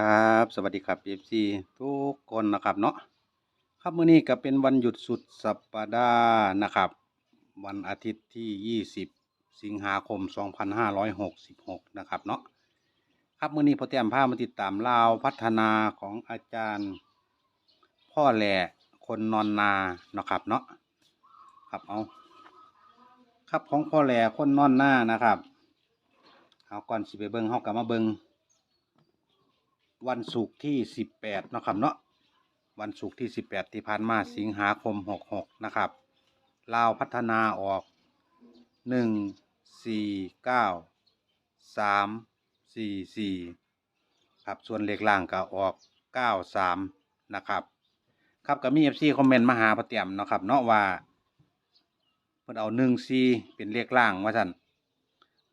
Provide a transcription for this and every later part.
ครับ สวัสดีครับ FC ทุกคนนะครับเนาะครับมื้อนี้ก็เป็นวันหยุดสุดสัปดาห์นะครับ วันอาทิตย์ที่ 20 สิงหาคม 2566 นะครับเนาะครับมื้อนี้พอแต้มพามาติดตามลาวพัฒนาของอาจารย์ พ่อแหล่คนนอนนานะครับเนาะครับเอาครับของพ่อแหล่คนนอนนานะครับเอาก่อนสิไปเบิ่งเฮากลับมาเบิ่ง วันศุกร์ที่ 18เนาะครับเนาะวันศุกร์ที่ 18 ที่ผ่านมาสิงหาคม 66 นะครับลาวพัฒนาออก 1 4 9 3 4 4 ครับ ส่วนเลขล่างก็ออก 9 3 นะครับ ครับก็มี FC คอมเมนต์มาหาพอเตียมเนาะครับเนาะว่าเพิ่นเอา 1 4 เป็นเลขล่างว่าซั่น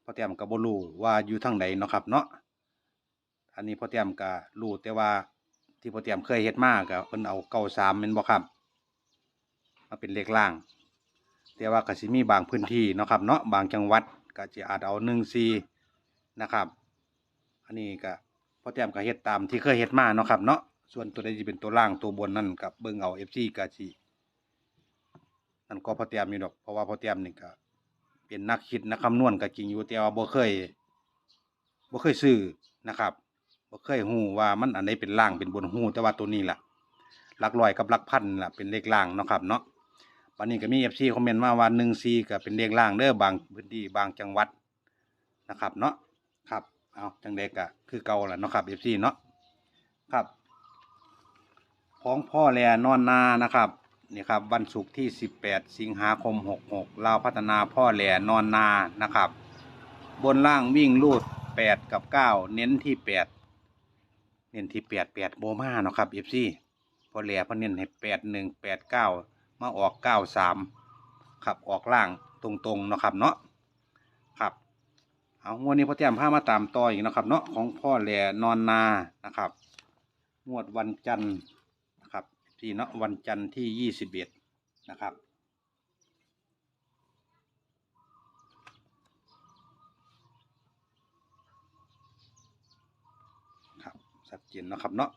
พอเตียมก็บ่รู้ว่าอยู่ทางใดเนาะครับเนาะ อันนี้พ่อเตรียมก็รู้แต่ว่าที่พ่อเตรียมเคยเฮ็ดมากก็เพิ่นเอาเก้าสามแม่นบ่ครับมาเป็นเลขล่าง แต่ว่ากสิมีบางพื้นที่เนาะครับเนาะบางจังหวัดก็จะอาจเอาหนึ่งสี่นะครับ อันนี้ก็พ่อเตรียมก็เฮ็ดตามที่เคยเฮ็ดมาเนาะครับเนาะส่วนตัวใดที่เป็นตัวล่างตัวบนนั่นก็เบิ่งเอา FC ก็สินั่นก็พ่อเตรียมอยู่ดอกเพราะว่าพ่อเตรียมนี่ก็เป็นนักคิดนักคำนวณก็จริงอยู่แต่ว่าบ่เคยบ่เคยซื้อนะครับ บ่เคยฮู้ว่ามันอันไหนเป็นล่างเป็นบนฮู้แต่ว่าตัวนี้ล่ะหลักร้อยกับหลักพันล่ะเป็นเลขล่างเนาะครับเนาะวันนี้ก็มี FC คอมเมนต์มาว่า14ก็เป็นเลขล่างเด้อบางพื้นที่บางจังหวัดนะครับเนาะครับเอาจังไดก็คือเก่าล่ะเนาะครับ FC เนาะครับของพ่อแลนอนนานะครับนี่ครับวันศุกร์ที่ 18 สิงหาคม 66ลาวพัฒนาพ่อแหลนอนนานะครับ บนล่างวิ่งลูด 8 กับ 9 เน้นที่ 8 เน้นที่แปดแปดโบมาเนาะครับเอฟซีพอแหล่พอเน้นให้แปดหนึ่งแปดเก้ามาออกเก้าสามครับออกล่างตรงๆเนาะครับเนาะครับเอางวดนี้พ่อแต้มพามาตามต่ออีกเนาะครับ เนาะของพ่อแหล่นอนนานะครับ งวดวันจันทร์นะครับที่เนาะวันจันทร์ที่ยี่สิบเอ็ดนะครับ ครับ ชัดเจนนะครับเนาะ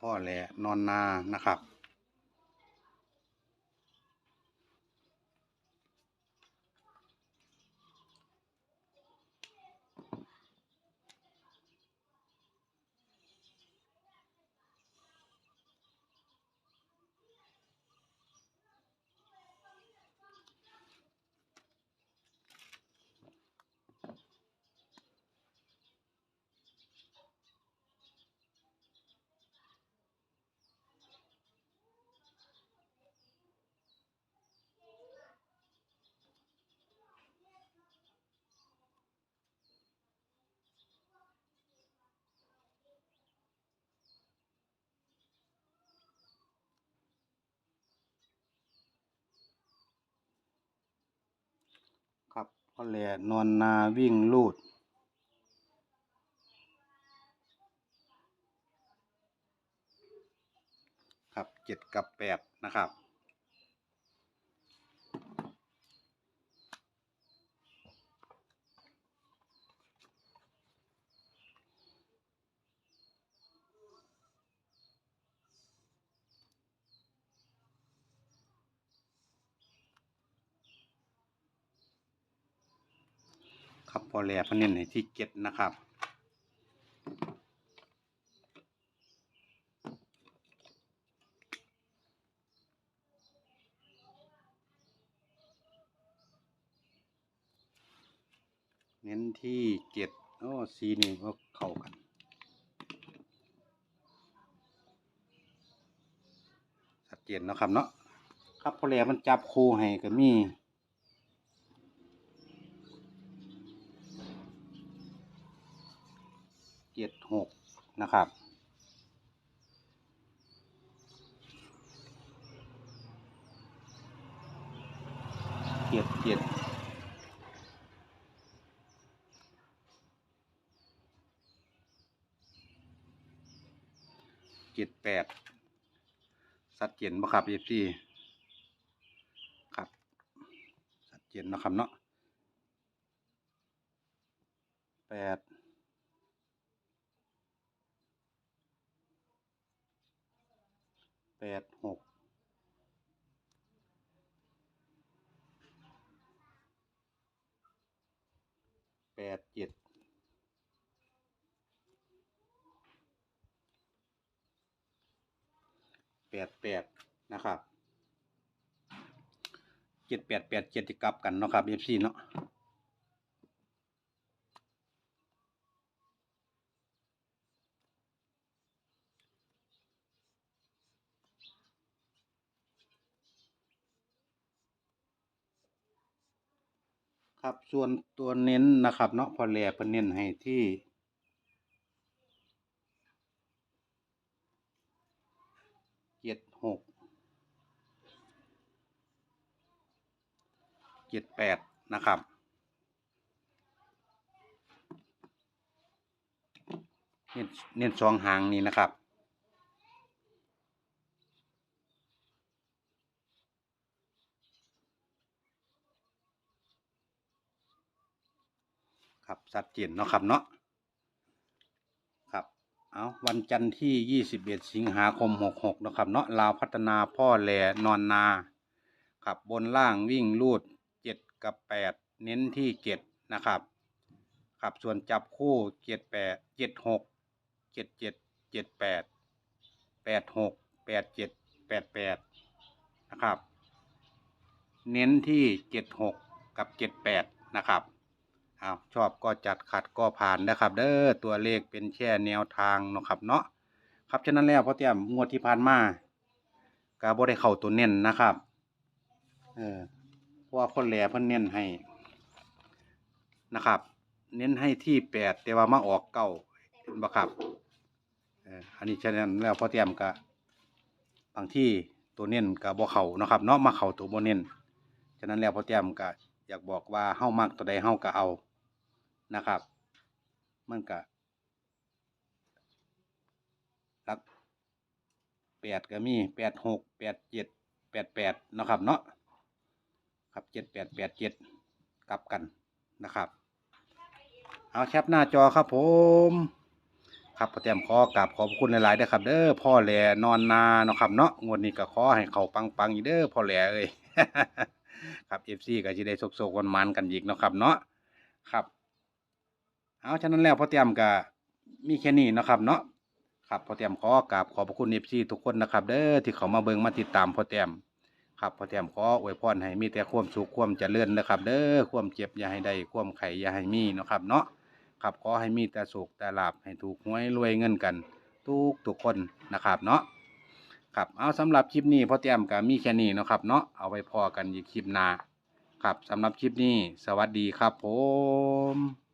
พ่อแหละนอนนานะครับ พ่อแหล่นอนนาวิ่งลูด ครับเจ็ดกับแปดนะครับ ค ครับพอแลเพนเน้นให้ที่เจ็ดนะครับเน้นที่เจ็ดโอ้สีนี่ก็เข้ากันชัดเจนนะครับเนาะครับพอแลมันจับคู่ให้ก็มี เจ็ดหกนะครับ เจ็ดเจ็ดเจ็ดแปดสัดเจนบ่ครับเอฟซีครับสัดเจนนะครับเนาะแปด แปดหกแปดเจ็ดแปดแปดนะครับเจ็ดแปดแปดเจ็ดจะกลับกันเนาะครับเอฟซีเนาะ ครับส่วนตัวเน้นนะครับเนาะพอแลเพิ่นเน้นให้ที่เจ็ดหกเจ็ดแปดนะครับเน้นเน้นสองหางนี้นะครับ ครับชัดเจนเนาะครับเนาะครับเอาวันจันทร์ที่ 21 สิงหาคม 66นะครับเนาะลาวพัฒนาพ่อแหลนอนนาครับบนล่างวิ่งลูด 7 กับ 8 เน้นที่ 7 นะครับครับส่วนจับคู่ 78 76 77 78 86 87 88นะครับ เน้นที่ 76 กับ 78 นะครับ เอาชอบก็จัดขัดก็ผ่านนะครับ เด้อตัวเลขเป็นแค่แนวทางเนาะครับเนาะครับฉะนั้นแล้วพอเตรียมงวดที่ผ่านมาก็บ่ได้เข้าตัวเน้นนะครับ เออเพราะว่าพ่นแหล่เพิ่นเน้นให้นะครับ เน้นให้ที่แปดแต่ว่ามาออกเก้าเห็นบ่ครับเอออันนี้ฉะนั้นแล้วพอเตรียมก็บางที่ตัวเน้นก็บ่เข้านะครับ เนาะมาเข้าตัวบ่เน้นฉะนั้นแล้วพอเตรียมก็อยากบอกว่าเฮ้ามักตัวใดเฮ้าก็เอา นะครับ มันก็หลักแปดก็มีแปดหกแปดเจ็ดแปดแปดนะครับเนาะครับเจ็ดแปดแปดเจ็ดกลับกันนะครับ เอาแคปหน้าจอครับผมครับพ่อแต้มขอกราบขอบคุณหลายๆเด้อครับ เด้อพ่อแหล่นอนนาเนาะครับเนาะงวดนี้ก็ขอให้เขาปังๆอีเด้อพ่อแหล่เอ้ยครับเอฟซีก็จะได้สกๆวันมันกันอีกเนาะครับเนาะครับ เอาฉะนั้นแล้วพ่อเตรียมก็มีแค่นี้นะครับเนาะครับพ่อเตรียมขอกราบขอบพระคุณเอฟซีทุกคนนะครับ เด้อที่เขามาเบิ่งมาติดตามพ่อเตรียมครับพ่อเตรียมขออวยพรให้มีแต่ความสุขความเจริญนะครับ เด้อความเจ็บอย่าให้ได้ความไข่อย่าให้มีนะครับ เนาะครับขอให้มีแต่สุขแต่ลาบให้ถูกหวยรวยเงินกัน ทุกทุกคนนะครับเนาะครับเอาสำหรับคลิปนี้พ่อเตรียมก็มีแค่นี้นะครับ เนาะเอาไว้พอกันอีกคลิปหน้าครับสำหรับคลิปนี้ สวัสดีครับผม